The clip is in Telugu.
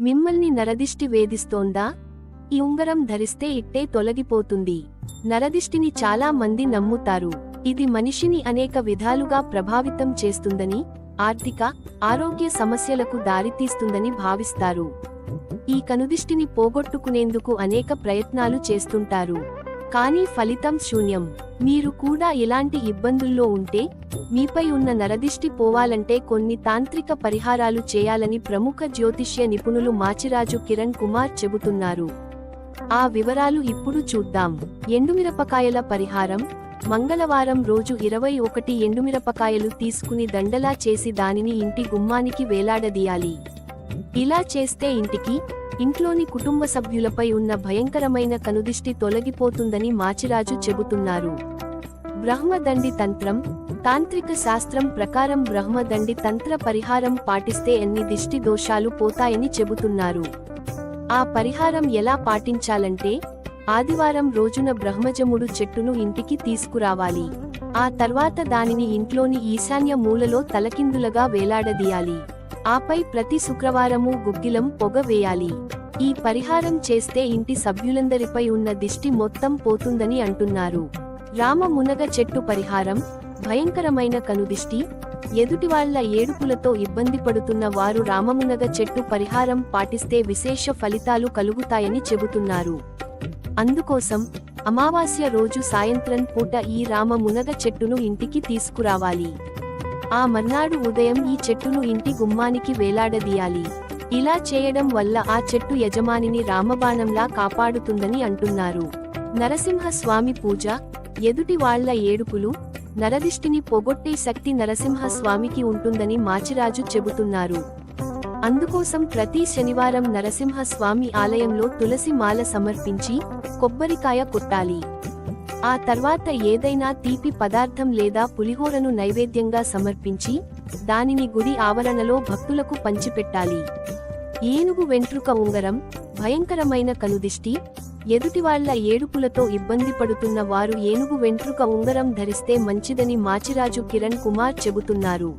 మిమ్మల్ని నరదిష్టి వేధిస్తోందా? ఈ ఉంగరం ధరిస్తే ఇట్టే తొలగిపోతుంది. నరదిష్టిని చాలా మంది నమ్ముతారు. ఇది మనిషిని అనేక విధాలుగా ప్రభావితం చేస్తుందని ఆర్థిక ఆరోగ్య సమస్యలకు దారితీస్తుందని భావిస్తారు. ఈ కనుదిష్టిని పోగొట్టుకునేందుకు అనేక ప్రయత్నాలు చేస్తుంటారు. కానీ ఫలితం శూన్యం. మీరు కూడా ఇలాంటి ఇబ్బందుల్లో ఉంటే మీపై ఉన్న నరదిష్టి పోవాలంటే కొన్ని తాంత్రిక పరిహారాలు చేయాలని ప్రముఖ జ్యోతిష్య నిపుణులు మాచిరాజు కిరణ్ కుమార్ చెబుతున్నారు. ఆ వివరాలు ఇప్పుడు చూద్దాం. ఎండుమిరపకాయల పరిహారం. మంగళవారం రోజు ఇరవై ఒకటి ఎండుమిరపకాయలు తీసుకుని దండలా చేసి దానిని ఇంటి గుమ్మానికి వేలాడదీయాలి. ఇలా చేస్తే ఇంటికి ఇంట్లోని కుటుంబ సభ్యులపై ఉన్న భయంకరమైన కనుదిష్టి తొలగిపోతుందని మాచిరాజు చెబుతున్నారు. బ్రహ్మదండి తంత్రం తాంత్రిక శాస్త్రం ప్రకారం బ్రహ్మదండి తంత్ర పరిహారం పాటిస్తే ఎన్ని దిష్టి దోషాలు పోతాయని చెబుతున్నారు. ఆ పరిహారం ఎలా పాటించాలంటే ఆదివారం రోజున బ్రహ్మజముడు చెట్టును ఇంటికి తీసుకురావాలి. ఆ తర్వాత దానిని ఇంట్లోని ఈశాన్య మూలలో తలకిందులుగా వేలాడదీయాలి. ఆపై ప్రతి శుక్రవారము గుగ్గిలం పొగ వేయాలి. ఈ పరిహారం చేస్తే ఇంటి సభ్యులందరిపై ఉన్న దిష్టి మొత్తం పోతుందని అంటున్నారు. రామ మునగ చెట్టు పరిహారం భయంకరమైన కనుదిష్టి ఎదుటివాళ్ళ ఏడుపులతో ఇబ్బంది పడుతున్న వారు రామమునగ చెట్టు పరిహారం పాటిస్తే విశేష ఫలితాలు కలుగుతాయని చెబుతున్నారు. అందుకోసం అమావాస్య రోజు సాయంత్రం పూట ఈ రామ మునగ చెట్టును ఇంటికి తీసుకురావాలి. ఆ మర్నాడు ఉదయం ఈ చెట్టును ఇంటి గుమ్మానికి వేలాడదీయాలి. ఇలా చేయడం వల్ల ఆ చెట్టు యజమానిని రామబాణంలా కాపాడుతుందని అంటున్నారు. నరసింహ స్వామి పూజ ఎదుటి వాళ్ళ ఏడుపులు నరదిష్టిని పొగొట్టే శక్తి నరసింహ స్వామికి ఉంటుందని మాచిరాజు చెబుతున్నారు. అందుకోసం ప్రతి శనివారం నరసింహ స్వామి ఆలయంలో తులసి మాల సమర్పించి కొబ్బరికాయ కొట్టాలి. ఆ తర్వాత ఏదైనా తీపి పదార్థం లేదా పులిహోరను నైవేద్యంగా సమర్పించి దానిని గుడి ఆవరణలో భక్తులకు పంచిపెట్టాలి. ఏనుగు వెంట్రుక ఉంగరం భయంకరమైన కనుదిష్టి ఎదుటివాళ్ళ ఏడుపులతో ఇబ్బంది పడుతున్న వారు ఏనుగు వెంట్రుక ఉంగరం ధరిస్తే మంచిదని మాచిరాజు కిరణ్ కుమార్ చెబుతున్నారు.